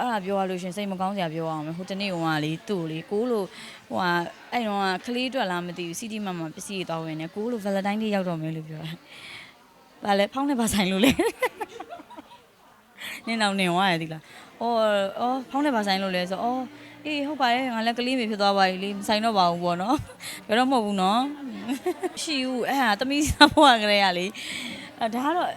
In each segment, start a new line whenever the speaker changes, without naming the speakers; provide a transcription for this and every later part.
အဲ့ဒါပြောရလို့ရှရင်စိတ်မကောင်းစရာပြောအောင်မယ်ဟိုတနေ့ကလေသူ့ကိုလေကိုလို့ဟိုဟာအဲ့တော့ကကလေးအတွက်လားမသိဘူးစီတီမမပစ္စည်းတွေတောင်းဝင်နေကိုလို့ Valentine Day ရောက်တော့မယ်လို့ပြောတာ။ဘာလဲဖောင်းနေပါဆိုင်လို့လေ။နင်းတော့နင်ဝါရည်ဒီလား။အော်အော်ဖောင်းနေပါဆိုင်လို့လေဆိုအော်အေးဟုတ်ပါတယ်ငါလည်းကလေးမေဖြစ်သွားပါပြီလေမဆိုင်တော့ပါဘူးပေါ့နော်။ဘယ်တော့မဟုတ်ဘူးနော်။ရှိဘူးအဲ့ဟာတမီးစားဖို့ကလေးရလေ။အဲဒါကတော့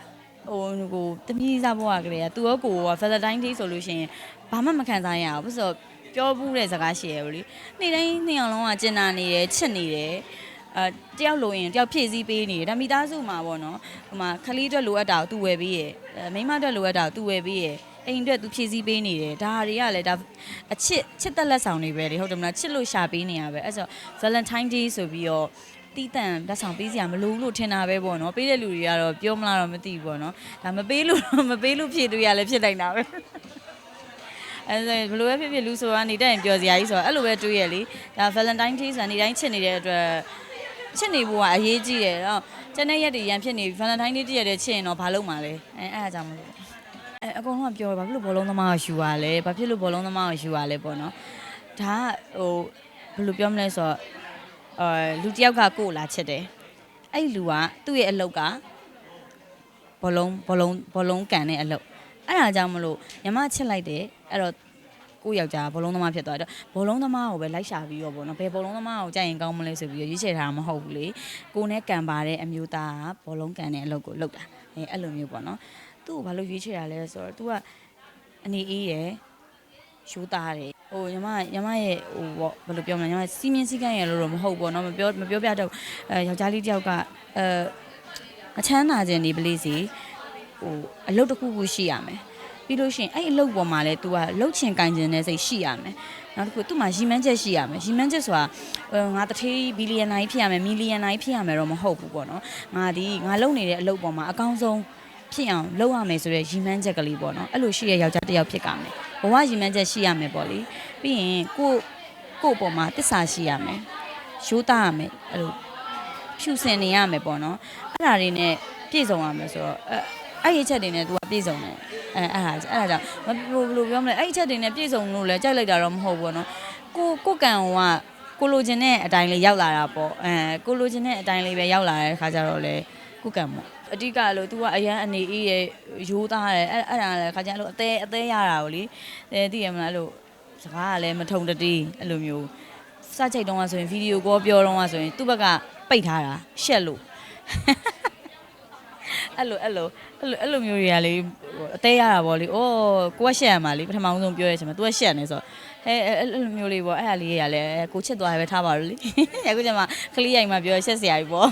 ဟိုကိုတမီးစားဘွားကလေးကသူရောကိုက Valentine Day ဆိုလို့ရှိရင်ဘာမှမခံစားရအောင်ဘာလို့ဆိုပြောဘူးတဲ့စကားရှိရဘူးလေနေ့တိုင်းနှစ်ယောက်လုံးကကျင်နာနေတယ်ချစ်နေတယ်အဲတယောက်လိုရင်တယောက်ဖြည့်ဆည်းပေးနေတယ်ဒါမိသားစုမှာပေါ့နော်ဟိုမှာခလေးအတွက်လိုအပ်တာကိုသူဝယ်ပေးရအဲမိန်းမအတွက်လိုအပ်တာကိုသူဝယ်ပေးရအိမ်အတွက်သူဖြည့်ဆည်းပေးနေတယ်ဒါတွေကလည်းဒါအချစ်ချစ်သက်လက်ဆောင်တွေပဲလေဟုတ်တယ်မလားချစ်လို့ရှာပေးနေရပဲအဲဆို Valentine Day ဆိုပြီးတော့ တီးတန့်လက်ဆောင်ပေးစရာမလိုဘူးလို့ထင်တာပဲပေါ့နော်ပေးတဲ့လူတွေကတော့ပြောမလားတော့မသိဘူးပေါ့နော်ဒါမပေးလို့မပေးလို့ဖြစ်တွေ့ရလဲဖြစ်နိုင်တာပဲအဲဒါဘယ်လိုပဲဖြစ်ဖြစ်လူဆိုတာနေတတ်ရင်ပြောစရာကြီးဆိုတော့အဲ့လိုပဲတွေးရလေဒါ Valentine Day ဆိုတာနေတိုင်းချစ်နေတဲ့အတွက်ချစ်နေဖို့ကအရေးကြီးတယ်တော့ကျန်တဲ့ရက်တွေရန်ဖြစ်နေ Valentine Day တည့်ရတဲ့ချစ်ရင်တော့ဘာလုပ်မှာလဲအဲအဲ့ဒါကြောင့်မလို့အဲအကုန်လုံးကပြောတယ်ဘာဖြစ်လို့ဘောလုံးသမားကိုယူရလဲဘာဖြစ်လို့ဘောလုံးသမားကိုယူရလဲပေါ့နော်ဒါကဟိုဘယ်လိုပြောမလဲဆိုတော့ အဲလူတစ်ယောက်ကကိုယ်လာချစ်တယ်အဲ့ဒီလူကသူ့ရဲ့အလုပ်ကဘလုံးဘလုံးဘလုံးကန်တဲ့အလုပ်အဲ့ဒါကြောင့်မလို့ညီမချစ်လိုက်တယ်အဲ့တော့ကိုယ့်ယောက်ျားဘလုံးသမားဖြစ်သွားတယ်ဘလုံးသမားကိုပဲလိုက်ရှာပြီးတော့ဗောနော်ဘယ်ဘလုံးသမားကိုကြိုက်ရင်ကောင်းမလဲဆိုပြီးရွေးချယ်ထားတာမဟုတ်ဘူးလေကိုနဲ့ကန်ပါတဲ့အမျိုးသားကဘလုံးကန်တဲ့အလုပ်ကိုလုပ်တာအဲအဲ့လိုမျိုးပေါ့နော်သူ့ကိုဘာလို့ရွေးချယ်ရလဲဆိုတော့ तू ကအနေအေးရယ်ရှိုးသားတယ် ဟိုညီမညီမရဲ့ဟိုပေါ့ဘယ်လိုပြောမလဲညီမစီမင်းစည်းကမ်းရလို့တော့မဟုတ်ပေါ့နော်မပြောမပြောပြတော့အဲယောက်ျားလေးတစ်ယောက်ကအဲအချမ်းသာခြင်းနေပလေးစီဟိုအလုပ်တစ်ခုခုရှိရမယ်ပြီးလို့ရှိရင်အဲ့အလုပ်ပေါ်မှာလဲ तू ကလှုပ်ချင်ကင်ချင်တဲ့စိတ်ရှိရမယ်နောက်တစ်ခုသူ့မှာရီမန်းချက်ရှိရမယ်ရီမန်းချက်ဆိုတာအဲငါတထေးဘီလီယံနိုင်ဖြစ်ရမယ်မီလီယံနိုင်ဖြစ်ရမယ်တော့မဟုတ်ဘူးပေါ့နော်ငါဒီငါလုပ်နေတဲ့အလုပ်ပေါ်မှာအကောင်းဆုံးဖြစ်အောင်လုပ်ရမယ်ဆိုတဲ့ရီမန်းချက်ကလေးပေါ့နော်အဲ့လိုရှိတဲ့ယောက်ျားတစ်ယောက်ဖြစ်ကြမယ်ဘဝရီမန်းချက်ရှိရမယ်ပေါ့လေ ပြီးရင်ကိုကို့ပေါ်မှာတစ္ဆာရှိရမယ်ရိုးသားရမယ်အဲ့လိုဖြူစင်နေရမယ်ပေါ့နော်အဲ့ဒါတွေနဲ့ပြည့်စုံရမယ်ဆိုတော့အဲအဲ့ဒီအချက်တွေနဲ့ तू ကပြည့်စုံတယ်အဲအဲ့ဒါအဲ့ဒါကြောင့်မဘယ်လိုပြောမလဲအဲ့ဒီအချက်တွေနဲ့ပြည့်စုံလို့လဲကြိုက်လိုက်တာတော့မဟုတ်ဘူးပေါ့နော်ကိုကိုကံကကိုလိုချင်တဲ့အတိုင်းလေးရောက်လာတာပေါ့အဲကိုလိုချင်တဲ့အတိုင်းလေးပဲရောက်လာတဲ့ခါကျတော့လေကိုကံပေါ့အတိကလို့ तू ကအရန်အနေအေးရဲ့ရိုးသားတယ်အဲ့အဲ့ဒါလည်းခါကျအဲ့လိုအသေးအသေးရတာကိုလေအဲသိရမလားအဲ့လို စကားကလည်းမထုံတတိအဲ့လိုမျိုးစချိတ်တုံးကဆိုရင်ဗီဒီယိုကောပြောတော့ကဆိုရင်သူ့ဘက်ကပိတ်ထားတာရှက်လို့အဲ့လိုအဲ့လိုအဲ့လိုအဲ့လိုမျိုးတွေကလေဟိုအသေးရတာပေါ့လေ။အိုးကိုကရှက်ရမှာလေပထမဆုံးပြောရချင်မှာ तू ကရှက်နေဆိုတော့ဟဲအဲ့အဲ့လိုမျိုးလေးပေါ့အဲ့ဒါလေးတွေကလည်းကိုချစ်သွားရပဲထားပါလို့လေ။အခုကျမှကလေးရိုင်မှာပြောရှက်စရာကြီးပေါ့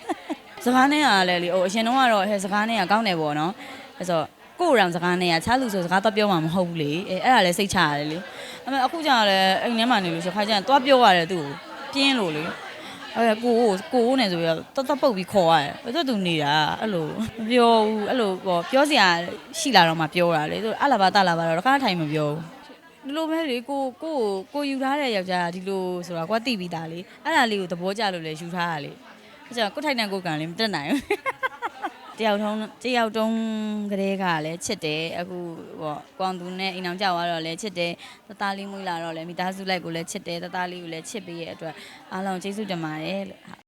။စကားနဲ့ကလည်းလေဟိုအရင်တုန်းကတော့ဟဲစကားနဲ့ကကောင်းတယ်ပေါ့နော်။အဲ့ဆိုကိုယ်ရောင်စကားနဲ့ကချားလူဆိုစကားတော့ပြောမှာမဟုတ်ဘူးလေ။အဲအဲ့ဒါလည်းစိတ်ချရတယ်လေ။ အဲ့မဲ့အခုကျတော့လည်းအိမ်ထဲမှာနေလို့ရှိခါကျရင်သွားပြောရတယ်သူ့ကိုပြင်းလို့လေ။အဲ့ကိုကိုကိုနဲ့ဆိုပြီးတော့တတ်တတ်ပုတ်ပြီးခေါ်ရတယ်။အဲ့တော့သူနေတာအဲ့လိုမပြောဘူးအဲ့လိုပေါ့ပြောစရာရှိလာတော့မှပြောတာလေ။သူအလာဘာတလာဘာတော့တခါထိုင်မပြောဘူး။ဒီလိုပဲလေကိုကိုကိုယူထားတဲ့ယောက်ျားကဒီလိုဆိုတာကွာတိပြီးသားလေ။အဲ့ဒါလေးကိုသဘောကျလို့လေယူထားတာလေ။အဲ့ကျတော့ကိုထိုင်တဲ့ကိုကန်လေးမတက်နိုင်ဘူး။ တယောက်ထုံးတယောက်တုံးကလေးကလည်းချစ်တယ်အခုပေါ့ကွန်သူနဲ့အိမ်အောင်ကြောက်သွားတော့လည်းချစ်တယ်တသားလေးမွေးလာတော့လည်းမိသားစုလိုက်ကိုလည်းချစ်တယ်တသားလေးကိုလည်းချစ်ပေးရဲ့အတွက်အားလုံးကျေးဇူးတင်ပါတယ်လို့